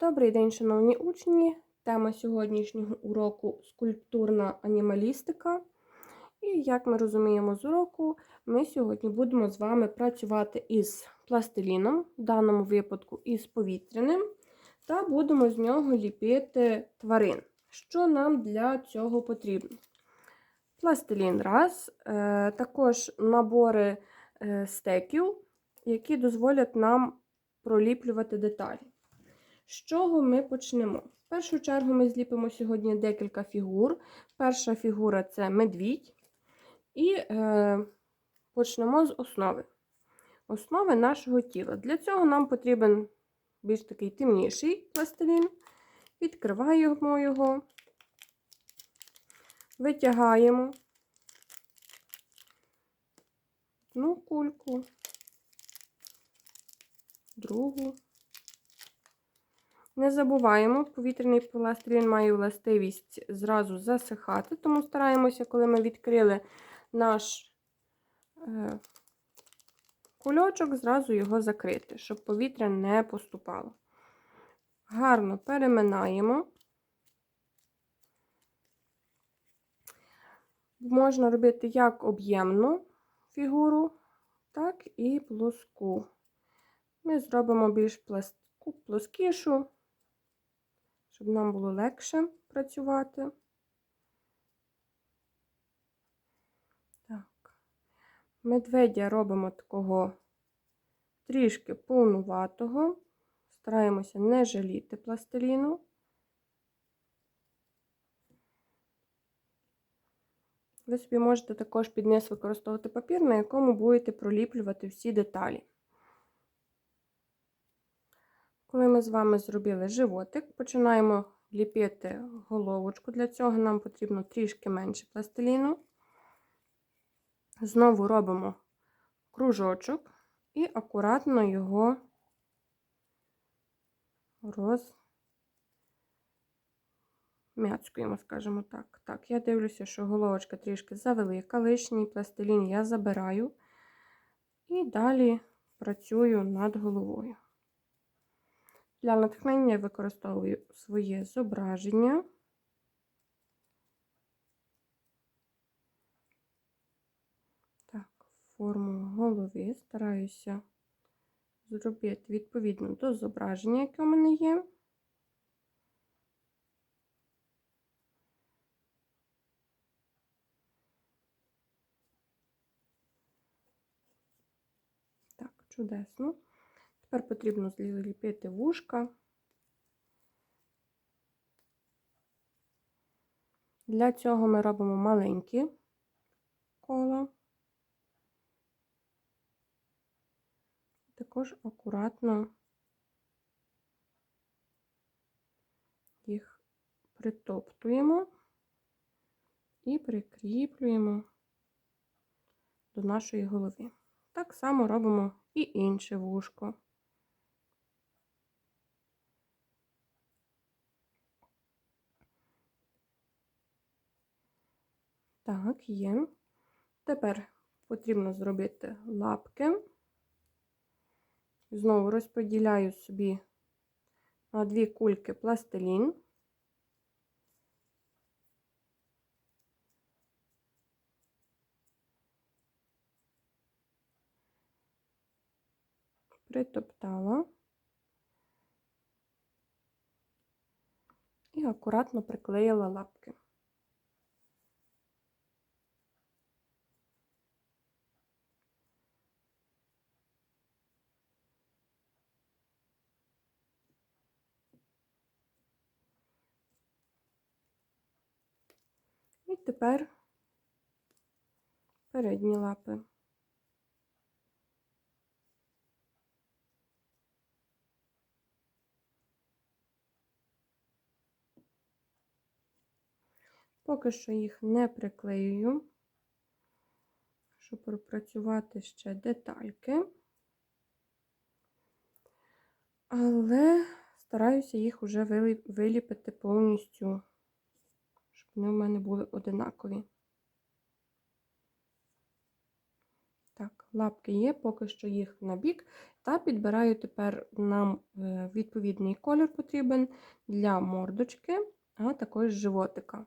Добрий день, шановні учні! Тема сьогоднішнього уроку скульптурна анімалістика. І, як ми розуміємо з уроку, ми сьогодні будемо з вами працювати із пластиліном, в даному випадку із повітряним, та будемо з нього ліпити тварин. Що нам для цього потрібно? Пластилін раз, е, також набори е, стеків, які дозволять нам проліплювати деталі. З чого ми почнемо? В першу чергу ми зліпимо сьогодні декілька фігур. Перша фігура це медвідь. І е, почнемо з основи. Основи нашого тіла. Для цього нам потрібен більш такий темніший пластилін. Відкриваємо його, витягаємо одну кульку, другу. Не забуваємо, повітряний пластилін має властивість зразу засихати, тому стараємося, коли ми відкрили наш е, кульочок, зразу його закрити, щоб повітря не поступало. Гарно переминаємо. Можна робити як об'ємну фігуру, так і плоску. Ми зробимо більш пласку, плоскішу щоб нам було легше працювати. Так, медведя робимо такого трішки повнуватого, стараємося не жаліти пластиліну. Ви собі можете також під низ використовувати папір, на якому будете проліплювати всі деталі. Коли ми з вами зробили животик, починаємо ліпити головочку. Для цього нам потрібно трішки менше пластиліну. Знову робимо кружочок і акуратно його розм'яцькуємо, скажімо так. Так, я дивлюся, що головочка трішки завелика, лишній пластилін я забираю і далі працюю над головою. Для натхнення я використовую своє зображення. Так, форму голови стараюся зробити відповідно до зображення, яке у мене є. Так, чудесно. Тепер потрібно зліпити вушка. Для цього ми робимо маленькі кола. Також акуратно їх притоптуємо і прикріплюємо до нашої голови. Так само робимо і інше вушко. Так, є. Тепер потрібно зробити лапки. Знову розподіляю собі на дві кульки пластилін. Притоптала і акуратно приклеїла лапки. Тепер передні лапи. Поки що їх не приклеюю, щоб пропрацювати ще детальки, але стараюся їх вже виліпити повністю вони в мене були одинакові. Так, лапки є, поки що їх на бік, та підбираю тепер нам е, відповідний колір потрібен для мордочки, а також животика.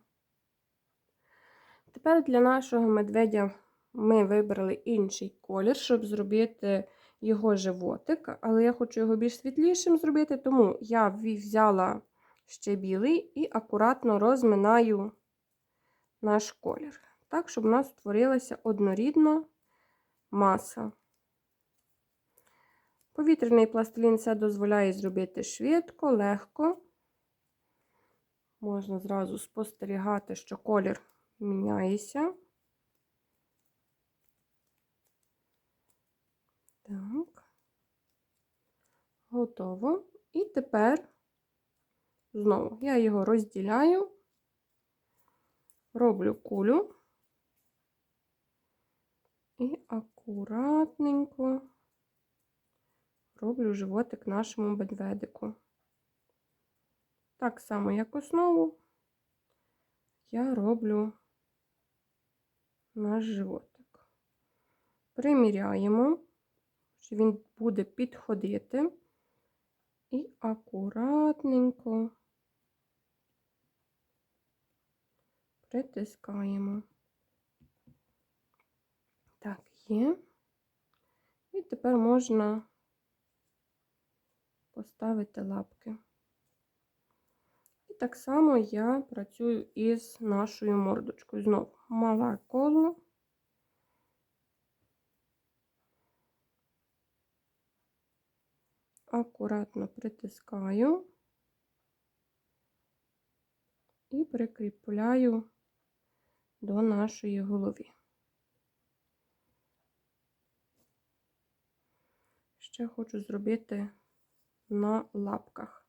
Тепер для нашого медведя ми вибрали інший колір, щоб зробити його животик, але я хочу його більш світлішим зробити, тому я взяла ще білий і акуратно розминаю наш колір. Так, щоб у нас створилася однорідна маса. Повітряний пластилін це дозволяє зробити швидко, легко. Можна зразу спостерігати, що колір міняється. Так, готово. І тепер знову я його розділяю, роблю кулю і акуратненько роблю животик нашому медведику. Так само, як основу, я роблю наш животик. Приміряємо, що він буде підходити і акуратненько притискаємо. Так, є. І тепер можна поставити лапки. І так само я працюю із нашою мордочкою. Знову мале коло. Акуратно притискаю і прикріпляю до нашої голови. Ще хочу зробити на лапках.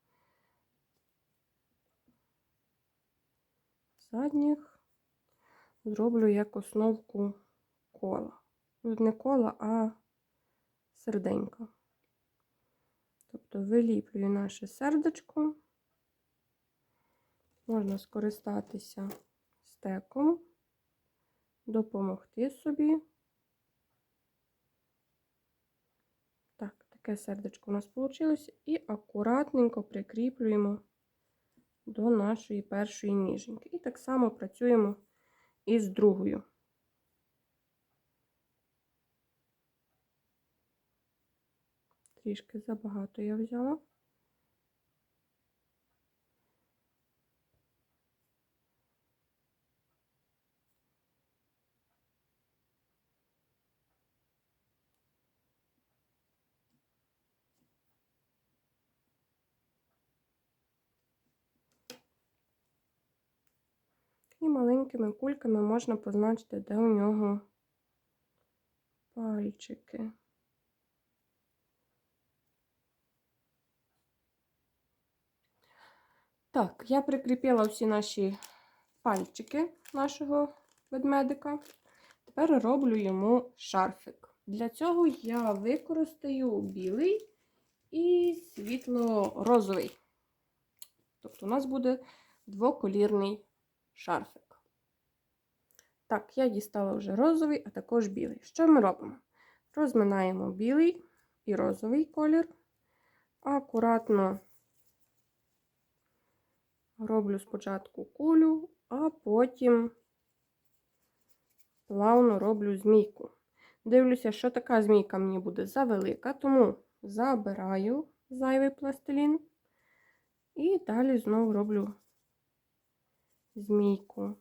Задніх зроблю як основку кола. Не кола, а серденька. Тобто виліплюю наше сердечко, можна скористатися стеком, допомогти собі. Так, Таке сердечко у нас вийшло, і акуратненько прикріплюємо до нашої першої ніженьки. І так само працюємо із другою. Трішки забагато я взяла. І маленькими кульками можна позначити, де у нього пальчики. Так, я прикріпила всі наші пальчики нашого ведмедика. Тепер роблю йому шарфик. Для цього я використаю білий і світло-розовий. Тобто у нас буде двоколірний шарфик. Так, я дістала вже розовий, а також білий. Що ми робимо? Розминаємо білий і розовий колір, акуратно роблю спочатку кулю, а потім плавно роблю змійку. Дивлюся, що така змійка мені буде завелика, тому забираю зайвий пластилін і далі знову роблю змійку.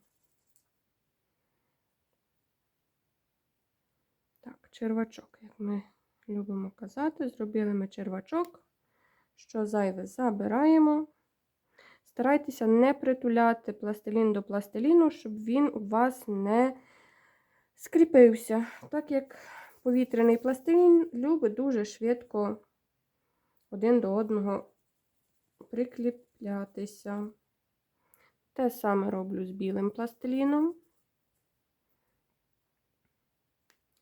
Так, червачок, як ми любимо казати, зробили ми червачок, що зайве забираємо. Старайтеся не притуляти пластилін до пластиліну, щоб він у вас не скріпився, так як повітряний пластилін любить дуже швидко один до одного прикріплятися. Те саме роблю з білим пластиліном.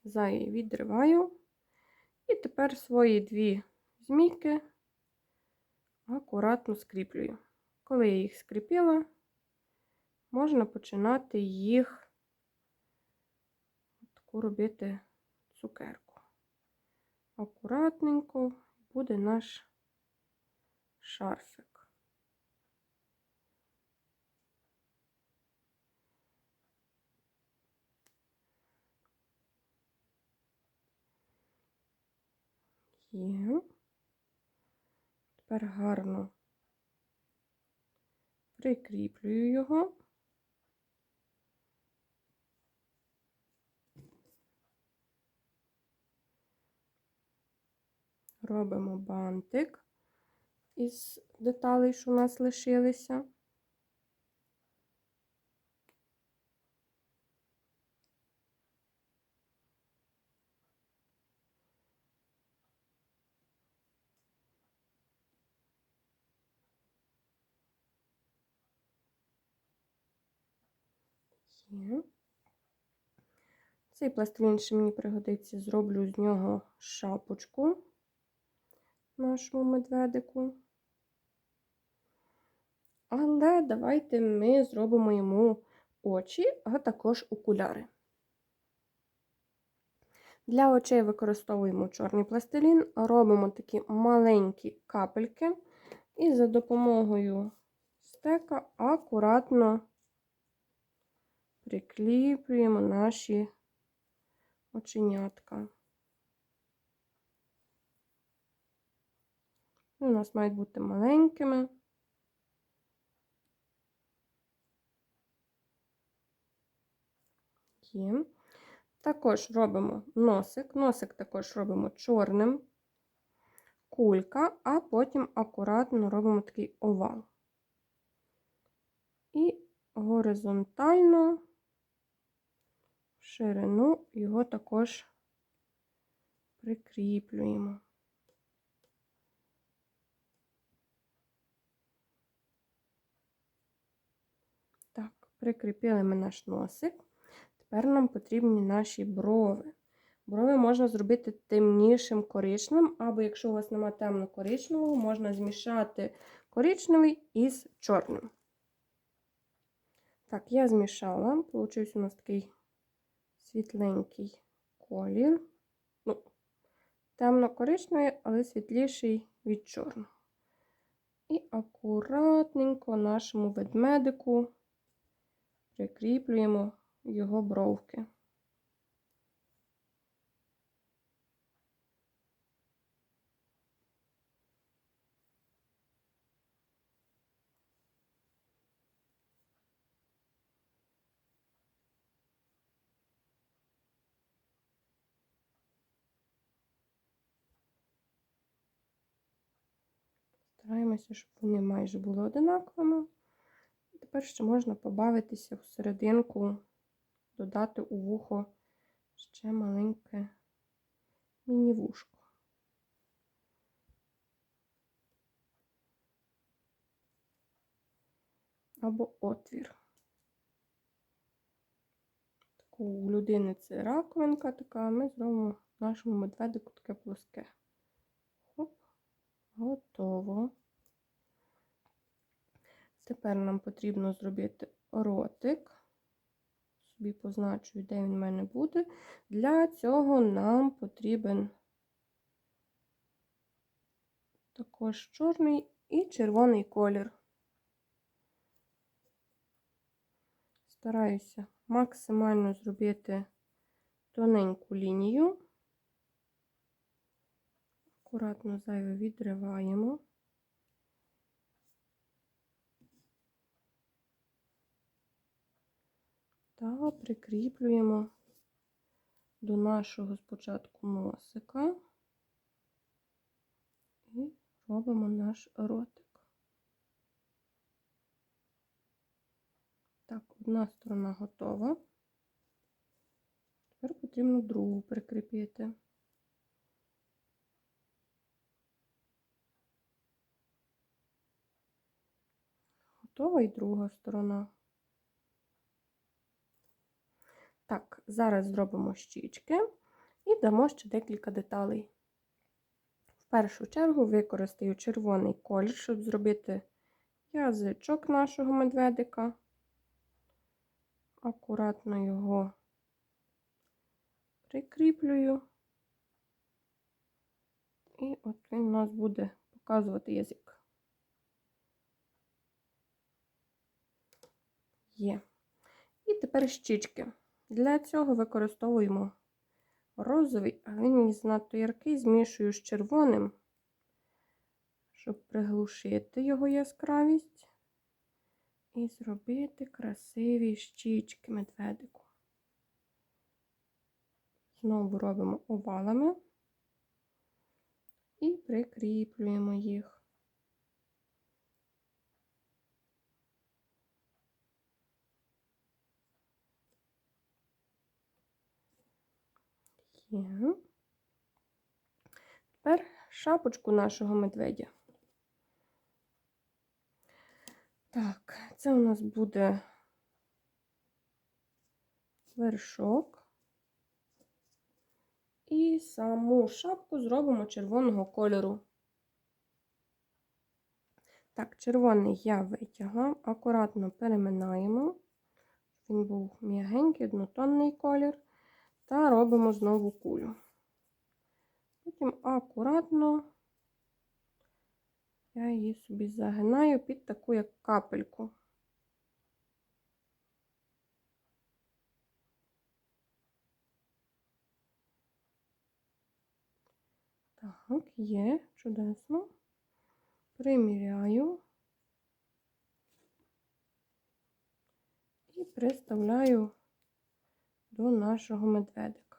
Зай відриваю. І тепер свої дві змійки акуратно скріплюю. Коли я їх скріпила, можна починати їх таку робити цукерку. Акуратненько буде наш шарфик. Є. Тепер гарно прикріплюю його. Робимо бантик із деталей, що у нас лишилися. Є. Цей пластилін ще мені пригодиться, зроблю з нього шапочку нашому медведику. Але давайте ми зробимо йому очі, а також окуляри. Для очей використовуємо чорний пластилін, робимо такі маленькі капельки і за допомогою стека акуратно прикліплюємо наші оченятка. У нас мають бути маленькими. Є. Також робимо носик. Носик також робимо чорним, кулька, а потім акуратно робимо такий овал. І горизонтально ширину його також прикріплюємо. Так, прикріпили ми наш носик. Тепер нам потрібні наші брови. Брови можна зробити темнішим коричневим, або якщо у вас немає темно-коричневого, можна змішати коричневий із чорним. Так, я змішала, получився у нас такий світленький колір. Ну, темно-коричневий, але світліший від чорного. І акуратненько нашому ведмедику прикріплюємо його бровки. Стараємося, щоб вони майже були одинаковими. Тепер ще можна побавитися в серединку, додати у вухо ще маленьке міні-вушко. Або отвір. Таку у людини це раковинка така, а ми зробимо нашому медведику таке плоске. Готово. Тепер нам потрібно зробити ротик. Собі позначую, де він в мене буде. Для цього нам потрібен також чорний і червоний колір. Стараюся максимально зробити тоненьку лінію. Акуратно зайве відриваємо. Та прикріплюємо до нашого спочатку носика і робимо наш ротик. Так, одна сторона готова. Тепер потрібно другу прикріпити. Готова і друга сторона. Так, зараз зробимо щічки і дамо ще декілька деталей. В першу чергу використаю червоний колір, щоб зробити язичок нашого медведика. Акуратно його прикріплюю. І от він у нас буде показувати язик. Є. І тепер щічки. Для цього використовуємо розовий, а він занадто яркий, змішую з червоним, щоб приглушити його яскравість і зробити красиві щічки медведику. Знову робимо овалами і прикріплюємо їх. Є. Тепер шапочку нашого медведя. Так, це у нас буде вершок. І саму шапку зробимо червоного кольору. Так, червоний я витягла, акуратно переминаємо. Він був м'ягенький, однотонний колір. Та робимо знову кулю. Потім акуратно я її собі загинаю під таку як капельку. Так, є, чудесно. Приміряю і приставляю до нашого медведика.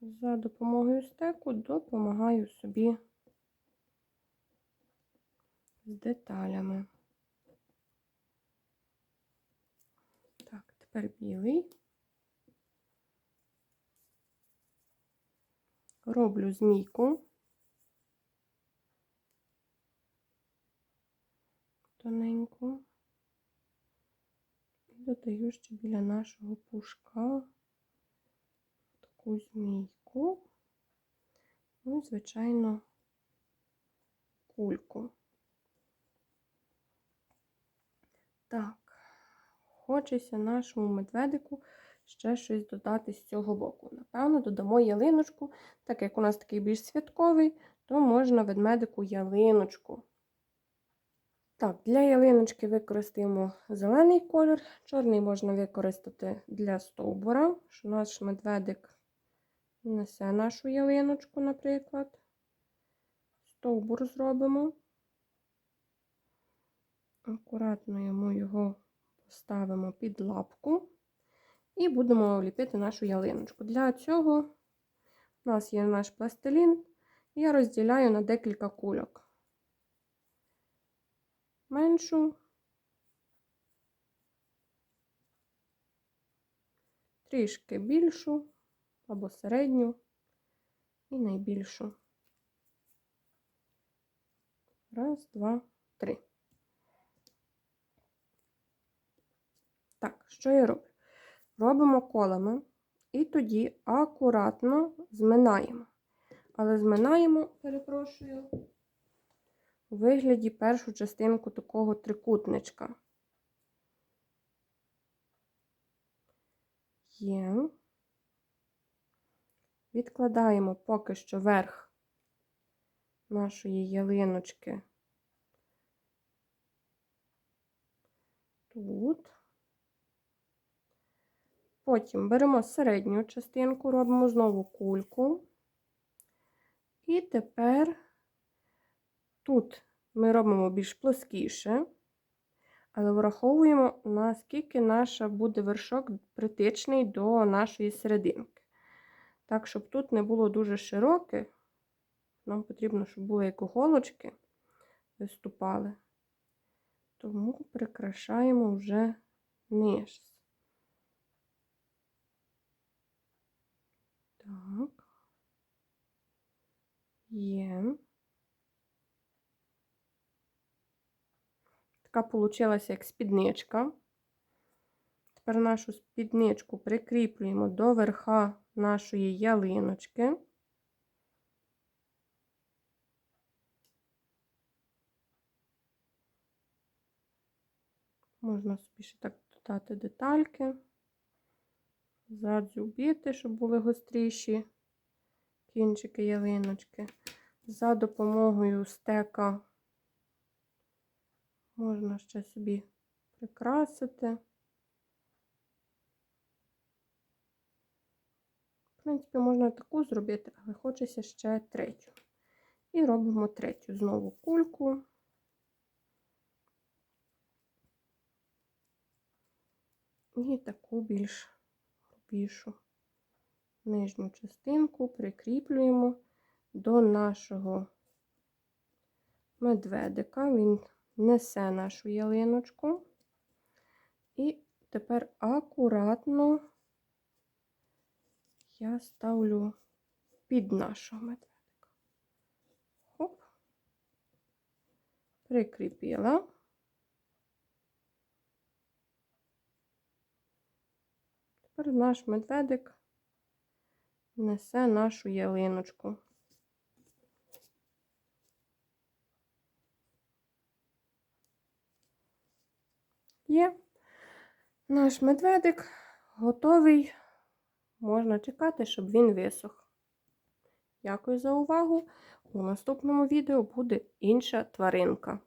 За допомогою стеку допомагаю собі з деталями. Так, тепер білий. Роблю змійку. Тоненьку. І додаю ще біля нашого пушка таку змійку. Ну і, звичайно, кульку. Так, хочеться нашому медведику ще щось додати з цього боку. Напевно, додамо ялиночку, так як у нас такий більш святковий, то можна ведмедику ялиночку. Так, для ялиночки використаємо зелений колір, чорний можна використати для стовбура, що наш медведик несе нашу ялиночку, наприклад. Стовбур зробимо. Акуратно йому його поставимо під лапку і будемо ліпити нашу ялиночку. Для цього у нас є наш пластилін, я розділяю на декілька кульок меншу, трішки більшу або середню і найбільшу. Раз, два, три. Так, що я роблю? Робимо колами і тоді акуратно зминаємо. Але зминаємо, перепрошую, у вигляді першу частинку такого трикутничка. Є. Відкладаємо поки що верх нашої ялиночки тут. Потім беремо середню частинку, робимо знову кульку. І тепер Тут ми робимо більш плоскіше, але враховуємо, наскільки наша буде вершок притичний до нашої серединки. Так, щоб тут не було дуже широке, нам потрібно, щоб були як голочки виступали. Тому прикрашаємо вже низ. Так, є. Така получилася як спідничка. Тепер нашу спідничку прикріплюємо до верха нашої ялиночки. Можна собі ще так додати детальки, задзюбіти, щоб були гостріші кінчики ялиночки. За допомогою стека можна ще собі прикрасити. В принципі, можна таку зробити, але хочеться ще третю. І робимо третю знову кульку. І таку більш грубішу нижню частинку прикріплюємо до нашого медведика. Він несе нашу ялиночку. І тепер акуратно я ставлю під нашого медведика. Хоп, прикріпила. Тепер наш медведик несе нашу ялиночку. Є наш медведик готовий. Можна чекати, щоб він висох. Дякую за увагу. У наступному відео буде інша тваринка.